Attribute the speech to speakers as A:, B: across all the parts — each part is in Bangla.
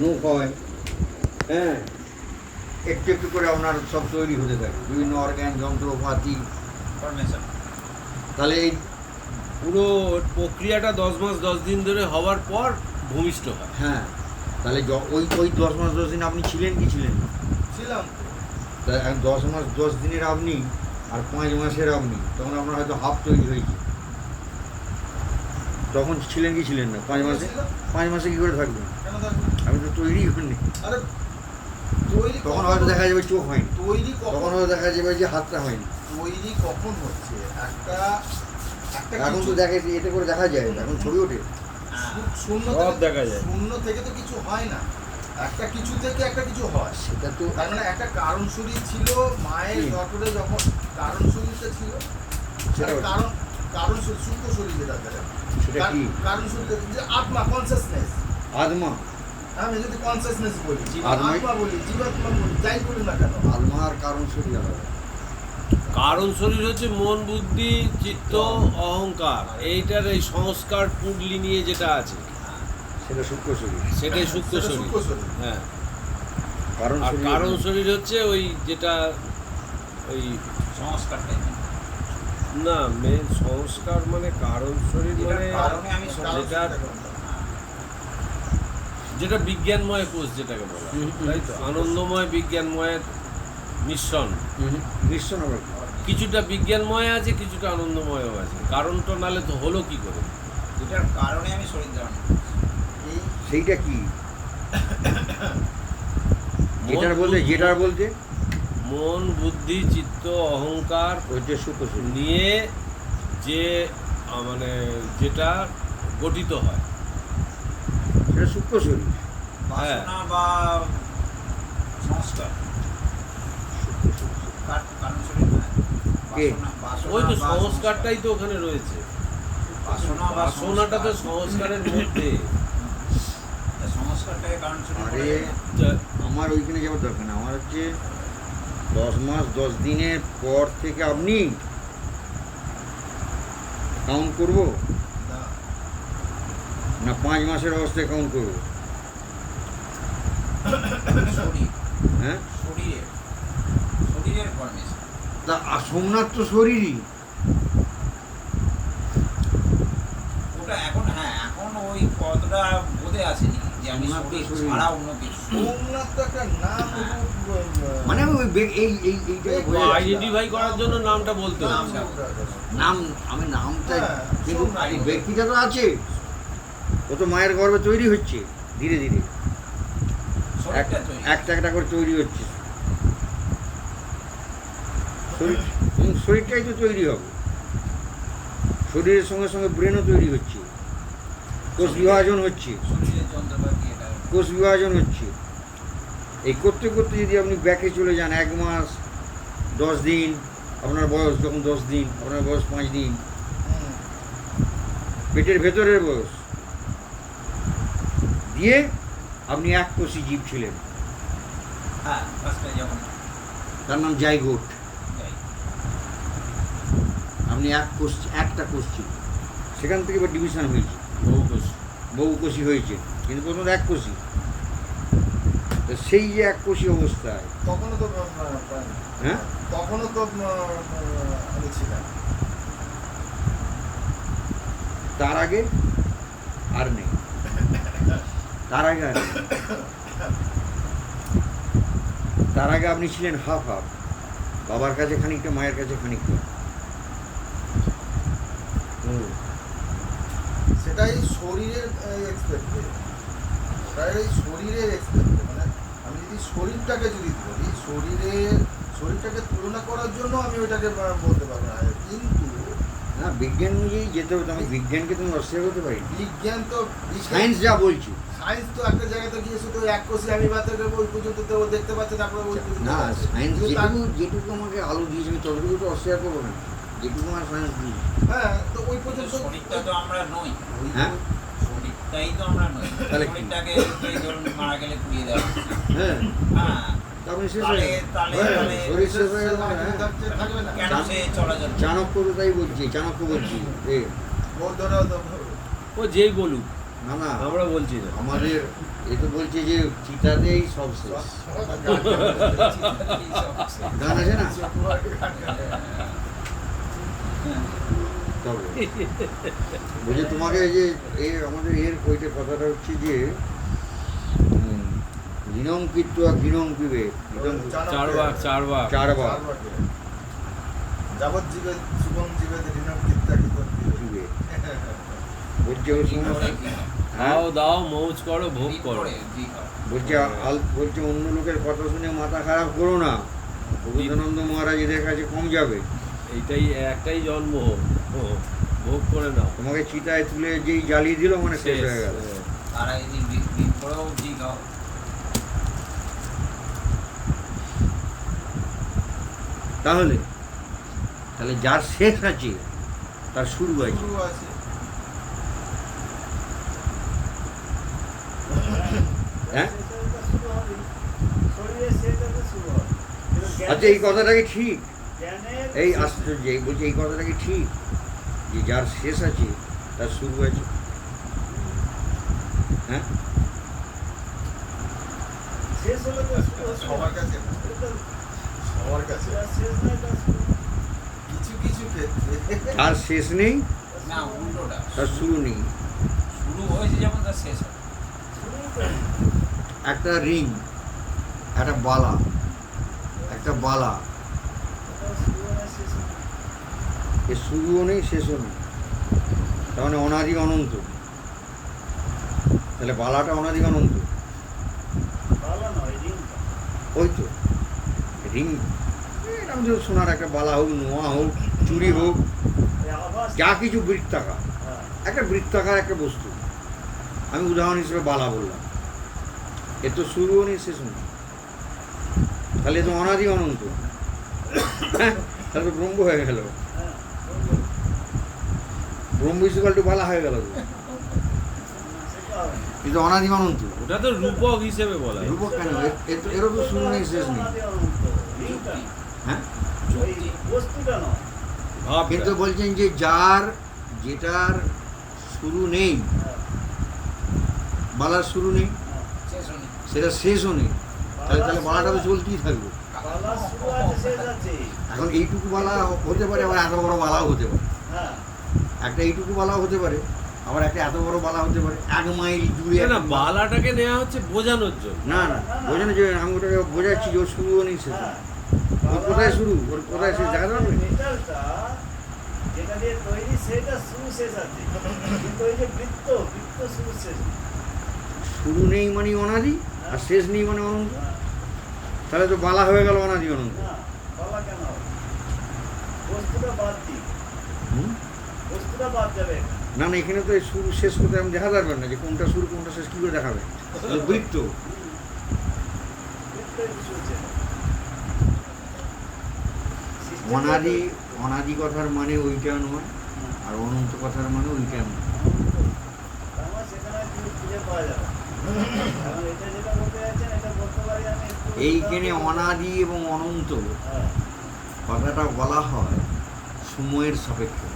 A: মুখ হয় হ্যাঁ? একটু একটু করে আপনার সব তৈরি হতে থাকে। বিভিন্ন অর্গ্যান যন্ত্রপাতি
B: ফরমেশন
A: তাহলে এই
C: পুরো প্রক্রিয়াটা দশ মাস দশ দিন ধরে হওয়ার পর ভূমিষ্ঠ হয়।
A: হ্যাঁ। তাহলে ওই ওই দশ মাস দশ দিন আপনি ছিলেন কি ছিলেন?
B: ছিলাম।
A: দশ মাস দশ দিনের আপনি আর পাঁচ মাসের আপনি তখন আপনার হয়তো হাফ তৈরি হয়েছে। তখন ছিলেন কি ছিলেন না? পাঁচ মাসে? পাঁচ মাসে কি করে থাকবেন? আমি তো তৈরি হইনি
B: আরে তৈরি
A: তখন হয়তো দেখা যাবে চোখ হয়নি।
B: তৈরি
A: তখন হয়তো দেখা যাবে যে হাতটা হয়নি।
B: তৈরি কখন হচ্ছে? একটা একটা
A: এখন তো
B: কিছু-
A: এতে করে দেখা যায় এখন ছবি ওঠে।
B: শূন্য থেকে-
C: দেখা যায়।
B: শূন্য থেকে তো কিছু হয় না। একটা কিছু থেকে একটা কিছু হয়।
A: সেটা তো
B: তার মানে একটা কারণ শরীর ছিল মায়ের
A: কি?
B: যখন কারণ শরীরটা ছিল।
A: সেটা
B: কারণ কারণ শরীর সূক্ষ্ম শরীর যেটা
A: সেটা কি?
B: কারণ শরীর যে আত্মা কনসিয়াসনেস
A: আদমা
B: আমি যদি কনসিয়াসনেস বলি আত্মা বলি জীবাত্মা বলি যাই বলি না কেন?
A: আদমা আর কারণ শরীর আলাদা
C: কারণ শরীর হচ্ছে মন বুদ্ধি চিত্ত অহংকার। এইটার এই সংস্কার পুডলি নিয়ে যেটা আছে।
A: সেটা সূক্ষ্ম শরীর।
C: সেটাই সূক্ষ্ম শরীর। হ্যাঁ।
A: কারণ
C: আর
A: শরীর
C: কারণ শরীর হচ্ছে ওই যেটা ওই
D: সংস্কারটাই
C: না মেন সংস্কার মানে কারণ শরীর মানে যেটা? যেটা বিজ্ঞানময় কোষ যেটাকে বলা হয়। তাই তো? আনন্দময় বিজ্ঞানময়ের মিশ্রণ।
A: কি?
C: কিছুটা বিজ্ঞানময় আছে কিছুটা আনন্দময়ও আছে। কারণটা নালে তো হলো কি করে?
D: যেটার কারণে আমি শরীর ধারণ
A: সেইটা কি?
C: মন
A: যেটার বলতে
C: বুদ্ধি-
A: যেটার বলতে?
C: মন বুদ্ধি চিত্ত অহংকার নিয়ে যে মানে যেটা গঠিত হয়।
A: সেটা সূক্ষ্ম শরীর।
D: বাসনা বা সংস্কার। কার- কারণ শরীর না
A: কে?
D: বাসনা বাসনা
C: ওই তো সংস্কারটাই তো ওখানে রয়েছে।
D: বাসনা বা
C: বাসনাটা তো সংস্কারের মধ্যে।
D: সংস্কারটাকে কারণ
A: আরে
D: বলে। না?
C: তা-
A: আমার ওইখানে যাওয়ার দরকার না আমার হচ্ছে দশ মাস দশ দিনের পর থেকে আপনি কাউন্ট করব?
B: না,
A: পাঁচ মাসের অবস্থায় কাউন্ট করব? হ্যাঁ? তা সোমনাথ তো শরীরই।
D: ওটা এখন হ্যাঁ এখন ওই কতটা বোধে আসেনি যে আমি
A: সোমনাথ তো
D: শরীর
A: শরীর।
D: ছাড়া অন্য কিছু।
B: সোমনাথ তো একটা নাম রূপ, আহ,
A: মানে ওই এই।
C: আইডেন্টিফাই করার জন্য নামটা বলতে
B: নাম
A: আমি নামটা
B: হ্যাঁ।
A: ব্যক্তিটা তো আছে। ও তো মায়ের গর্ভে তৈরি হচ্ছে ধীরে ধীরে। এক- একটা একটা করে তৈরি হচ্ছে। শরীর শরীরটাই তো তৈরি হবে। শরীরের সঙ্গে সঙ্গে ব্রেনও তৈরি হচ্ছে। কোষ বিভাজন হচ্ছে। কোষ বিভাজন হচ্ছে। এই করতে করতে যদি আপনি ব্যাকে চলে যান এক মাস দশ দিন আপনার বয়স যখন দশ দিন আপনার বয়স পাঁচ দিন। পেটের ভেতরের বয়স। দিয়ে আপনি এক কোষি জীব ছিলেন
D: হ্যাঁ
A: তার নাম জাইগোট। আপনি এক কোষ একটা কোষ ছিল। সেখান থেকে এবার ডিভিশন হয়েছে।
C: বহু বহুকোষ
A: বহু কোষী হয়েছে কিন্তু প্রথমত এক কোষি। তো সেই যে এক কোষি অবস্থায়
B: তখনও তো
A: হ্যাঁ?
B: তখনও তো
A: তার আগে আর নেই। তার আগে তার আগে আপনি ছিলেন হাফ হাফ। বাবার কাছে খানিকটা মায়ের কাছে খানিকটা। হুম।
B: সেটাই শরীরের এক্সপেক্টে এই শরীরের এক্সপেক্টে মানে আমি যদি শরীরটাকে যদি ধরি শরীরের শরীরটাকে তুলনা করার জন্য আমি ওইটাকে বলতে পারব না। কিন্তু
A: না বিজ্ঞান অনুযায়ী যেতে হবে। আমি বিজ্ঞানকে তুমি অস্বীকার করতে পারি।
B: বিজ্ঞান তো
A: সায়েন্স যা বলছি।
B: সায়েন্স তো একটা জায়গাতে গিয়ে শুধু এক কোষে আমি বাচ্চাকে ওই পর্যন্ত তো দেখতে পাচ্ছে তারপরে ওই
A: না সায়েন্স যেটুকু যেটুকু আমাকে আলো দিয়েছে আমি ততটুকু তো অস্বীকার করব না। যেটুকু আমার সায়েন্স দিয়েছে।
B: হ্যাঁ তো ওই পর্যন্ত
D: শরীরটা তো আমরা নই।
A: হ্যাঁ?
D: শরীরটাই তো আমরা নই।
A: তাহলে
D: শরীরটাকে ধরুন মারা গেলে পুড়িয়ে দেওয়া
A: হ্যাঁ।
D: হ্যাঁ।
A: হয়ে হ্যাঁ, চাণক্য তাই বলছি চাণক্য বলছি।
C: ও যেই বলুক।
A: না না।
C: আমরা বলছি না।
A: আমাদের এ তো বলছে যে চিতাতেই সব শেষ। গান আছে না? বলছে তোমাকে এই যে এ আমাদের এর ওইটা কথাটা হচ্ছে যে ঋণং কীর্তয়া ঘৃণং পিবে ঋণং
C: চার ভাগ চার ভাগ
A: চারবার
B: যাবজ্জীবে শুভম জীবে ঋণম কীর্তাকি করতে
A: পিবে বলছে
C: খাও দাও মৌজ করো ভোগ করো।
A: বলছে বলছে অন্য লোকের কথা শুনে মাথা খারাপ করো না। রবীন্দ্রানন্দ মহারাজ এদের কাছে কম যাবে।
C: এইটাই একটাই জন্ম ভোগ করে নাও।
A: তোমাকে চিতায় তুলে যেই জ্বালিয়ে দিল মানে শেষ হয়ে গেল।
D: তারা এই করেও খাও।
A: তাহলে তাহলে যার শেষ আছে তার শুরু আছে
B: শুরু আছে
A: হ্যাঁ? আচ্ছা এই কথাটা কি ঠিক এই আশ্চর্য এই বলছি এই কথাটা কি ঠিক যে যার শেষ আছে তার শুরু আছে। হ্যাঁ?
B: সবার কাছে সবার কাছে? কিছু কিছু ক্ষেত্রে।
A: তার শেষ নেই?
D: না উল্টোটা।
A: তার শুরু নেই।
D: শুরু হয়েছে যেমন তার শেষ হবে।
A: একটা রিং একটা বালা একটা বালা। এর শুরুও নেই শেষও নেই তার মানে অনাদি অনন্ত। তাহলে বালাটা অনাদি অনন্ত। ওই তো রিং এরকম যে সোনার একটা বালা হোক নোয়া হোক চুরি হোক যা কিছু বৃত্তাকার। একটা বৃত্তাকার একটা বস্তু। আমি উদাহরণ হিসেবে বালা বললাম। এর তো শুরুও নেই শেষও নেই তাহলে এ তো অনাদি অনন্ত। হ্যাঁ তাহলে তো ব্রহ্ম হয়ে গেল। ব্রহ্ম ইসকাল টু বালা হয়ে গেল। তো। এ তো অনাদি অনন্ত।
C: ওটা তো রূপক হিসেবে বলা।
A: রূপক কেন? এরও তো শুরু নেই শেষ নেই। হ্যাঁ? কিন্তু বলছেন যে যার যেটার শুরু নেই বালার শুরু নেই।
D: শেষ হয়নি
A: সেটা শেষও নেই তাহলে তাহলে বালাটা তো চলতেই থাকবে।
E: শেষ
A: এখন এইটুকু বালা হতে পারে আবার এত বড় বালাও হতে পারে।
E: হ্যাঁ
A: একটা এইটুকু বালাও হতে পারে আবার একটা এত বড় বালা হতে পারে এক মাইল জুড়ে
C: না, বালাটাকে নেওয়া হচ্ছে বোঝানোর জন্য।
A: না না বোঝেন যে আমি ওটাকে বোঝাচ্ছি যে ওর শুরুও নেই শেষ ওর কোথায় শুরু? ওর কোথায় শেষ? দেখা যাবে
E: যেটা দিয়ে তৈরি সেটা শুরু শেষ আছে। কিন্তু ওই যে বৃত্ত বৃত্ত শুরু শেষ।
A: শুরু নেই মানে অনাদি আর শেষ নেই মানে অনন্ত। তাহলে তো বালা হয়ে গেল অনাদি অনন্ত।
E: না
A: না এখানে তো শুরু শেষ করতে আমি দেখা যাবে না যে কোনটা শুরু কোনটা শেষ কি করে দেখাবে? বৃত্ত। অনাদি অনাদি কথার মানে ওইটা নয় আর অনন্ত কথার মানে ওইটা নয়। এইখানে অনাদি এবং অনন্ত কথাটা বলা হয় সময়ের সাপেক্ষে।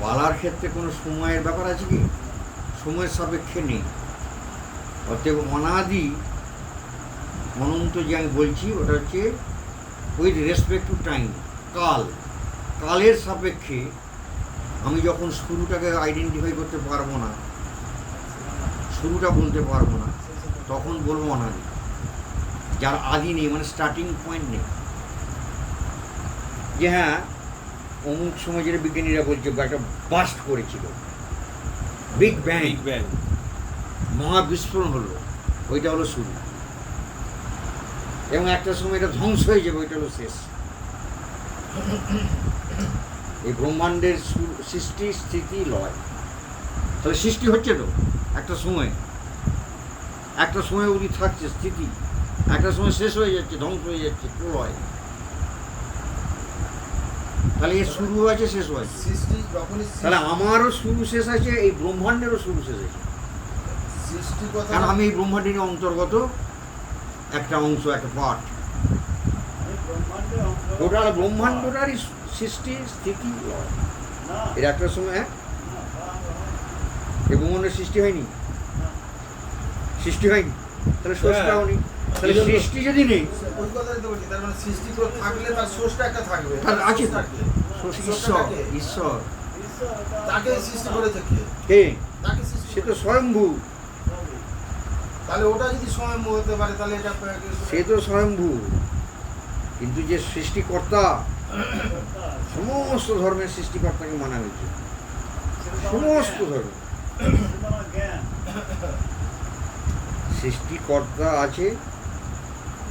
A: বলার ক্ষেত্রে কোনো সময়ের ব্যাপার আছে কি? সময়ের সাপেক্ষে নেই। অতএব অনাদি, অনন্ত যে আমি বলছি, ওটা হচ্ছে উইথ রেসপেক্ট টু টাইম কাল। কালের সাপেক্ষে আমি যখন শুরুটাকে আইডেন্টিফাই করতে পারব না শুরুটা বলতে পারব না তখন বলব অনাদি। যার আদি নেই মানে স্টার্টিং পয়েন্ট নেই। যে হ্যাঁ অমুক সময় যেটা বিজ্ঞানীরা বলছে একটা বাস্ট করেছিল। বিগ ব্যাং
C: ব্যাং
A: মহাবিস্ফোরণ হলো। ওইটা হলো শুরু। এবং একটা সময় এটা ধ্বংস হয়ে যাবে ওইটা হলো শেষ। এই ব্রহ্মাণ্ডের সৃষ্টি স্থিতি লয়। তাহলে সৃষ্টি হচ্ছে তো একটা সময়। একটা সময় উনি থাকছে স্থিতি একটা সময় শেষ হয়ে যাচ্ছে ধ্বংস হয়ে যাচ্ছে প্রলয়। তাহলে এর শুরু আছে শেষ আছে
B: সৃষ্টি যখনই
A: তাহলে আমারও শুরু শেষ আছে এই ব্রহ্মাণ্ডেরও শুরু শেষ আছে
B: সৃষ্টি কথা
A: আমি এই ব্রহ্মাণ্ডের অন্তর্গত একটা অংশ একটা পার্ট টোটাল ব্রহ্মাণ্ডটারই সৃষ্টি স্থিতি। এর একটা সময় হ্যাঁ? এ ব্রহ্মাণ্ডের সৃষ্টি হয়নি? সৃষ্টি হয়নি? তাহলে নেই তাহলে সৃষ্টি যদি নেই
B: ওই কথাই তো বলছি তার মানে সৃষ্টি থাকলে তার সোর্সটা একটা থাকবে।
A: তার আছে।
B: থাকবে।
A: ঈশ্বর ঈশ্বর।
B: তাকে সৃষ্টি করেছে কে?
A: কে?
B: তাকে
A: সে তো। স্বয়ম্ভু।
B: তাহলে ওটা যদি সময় হতে পারে তাহলে এটা
A: সে তো স্বয়ম্ভু। কিন্তু যে সৃষ্টিকর্তা, সমস্ত ধর্মের সৃষ্টিকর্তাকে মানা হয়েছে। সমস্ত ধর্ম। সৃষ্টিকর্তা আছে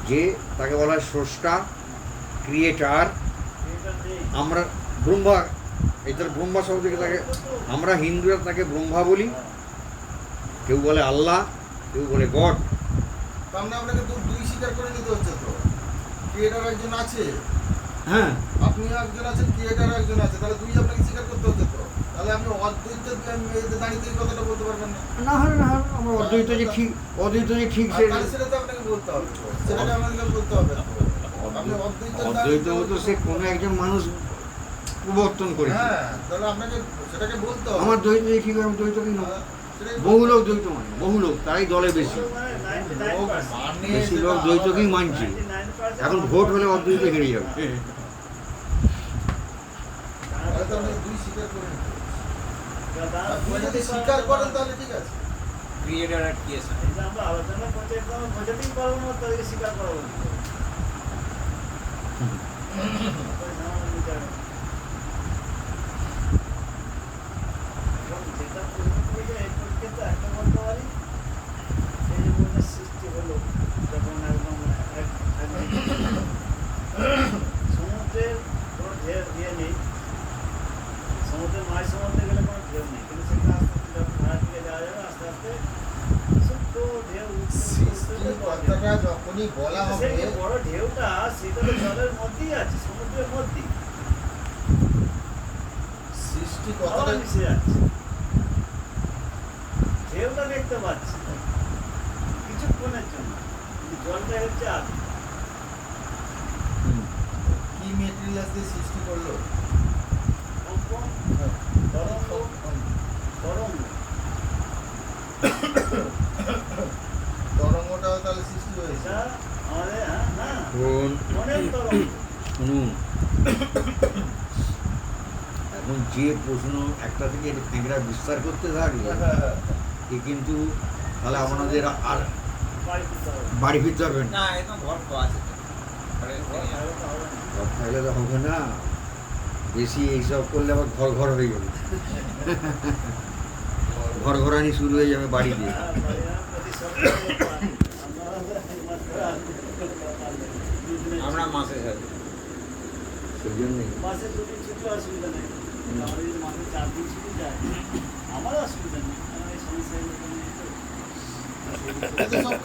A: যে তাকে বলা হয় স্রষ্টা, ক্রিয়েটার। আমরা ব্রহ্মা এটার ব্রহ্মা শব্দ থেকে তাকে, আমরা হিন্দুরা তাকে ব্রহ্মা বলি। কেউ বলে আল্লাহ, কেউ বলে গড।
B: ক্রিয়েটার একজন আছে?
A: হ্যাঁ।
B: আপনিও একজন আছেন ক্রিয়েটার একজন আছে। তাহলে দুই আপনাকে স্বীকার করতে হচ্ছে তো? তাহলে আপনি অদ্বৈত দাঁড়িয়ে এই কথাটা বলতে পারবেন না।
A: না হলে না হলে আমরা অদ্বৈত যে ঠিক অদ্বৈত যে ঠিক
B: সেটা তো আপনাকে বলতে হবে। তো। সেটাকে আমাদেরকে বলতে হবে। অদ্বৈত
A: তো সে কোনো একজন মানুষ প্রবর্তন করেছে।
B: হ্যাঁ তাহলে আপনাকে সেটাকে বলতে হবে।
A: আমার দ্বৈত ঠিক আমি নয়
B: হ্যাঁ, সেটাই
A: বহু লোক দ্বৈত মানে বহু লোক তারাই দলে বেশি।
E: 99%
B: লোক
A: বেশি লোক দ্বৈতকেই মানছে। এখন ভোট হলে অদ্বৈত হেরে যাবে।
B: স্বীকার করেন তাহলে ঠিক আছে।
D: ক্রিয়েটার আর ক্রিয়েশন
E: এই আমরা আলোচনা করছি বোঝাতেই পারব না তাদেরকে স্বীকার বলতে হবে। ওই ঝামেলা বিচার। এবং যেটা প্রশ্ন করেছে, এই পরীক্ষাতে একটা বলতে পারি, এই যে বলছে সৃষ্টি হলো, যখন একদম এক- একদম সমুদ্রের কোনো ঢেউ ইয়ে নেই সমুদ্রের মাঝ সমুদ্রে গেলে কোনো ঢেউ নেই কিন্তু সেখানে আস্তে আস্তে যখন ধারের দিকে যাওয়া যাবে আস্তে আস্তে ছোট্ট ঢেউ উঠতে উঠতে উঠতে উঠতে বড় ঢেউ।
B: কথাটা যখনই বলা হবে
E: বড় ঢেউটা সেটা তো জলের মধ্যেই আছে সমুদ্রের মধ্যেই।
B: সৃষ্টি কথাটা
E: মিশে যাচ্ছে। ঢেউটা দেখতে পাচ্ছি। কিছুক্ষণের জন্য। জলটা হচ্ছে আছে
B: কি মেটেরিয়ালস দিয়ে সৃষ্টি করল?
E: কম্পন তরঙ্গ তরঙ্গ
B: তরঙ্গটাও তাহলে সৃষ্টি হয়েছে
E: এটা আমাদের হ্যাঁ না
A: শুনুন।
E: মনের তরঙ্গ
A: শুনুন। এখন যে প্রশ্ন একটা থেকে ফ্যাঁকড়া বিস্তার করতে থাকবে এ কিন্তু তাহলে আমাদের আর
E: বাড়ি
A: ফিরতে
E: হবে না।
A: ঘর থাকলে তো হবে না। বেশি এইসব করলে আবার ঘর ঘর হয়ে যাবে। ঘর ঘরানি শুরু হয়ে যাবে বাড়ি দিয়ে
E: হ্যাঁ, বাড়ি না, প্রতি সপ্তাহে আমরা
D: মাসে সাথে
A: সেই জন্যই
E: মাসে দুদিন ছুটি অসুবিধা নেই। কিন্তু আমার যদি মাসে চার দিন ছুটি যায় আমার অসুবিধা নেই। আমার এই
B: সব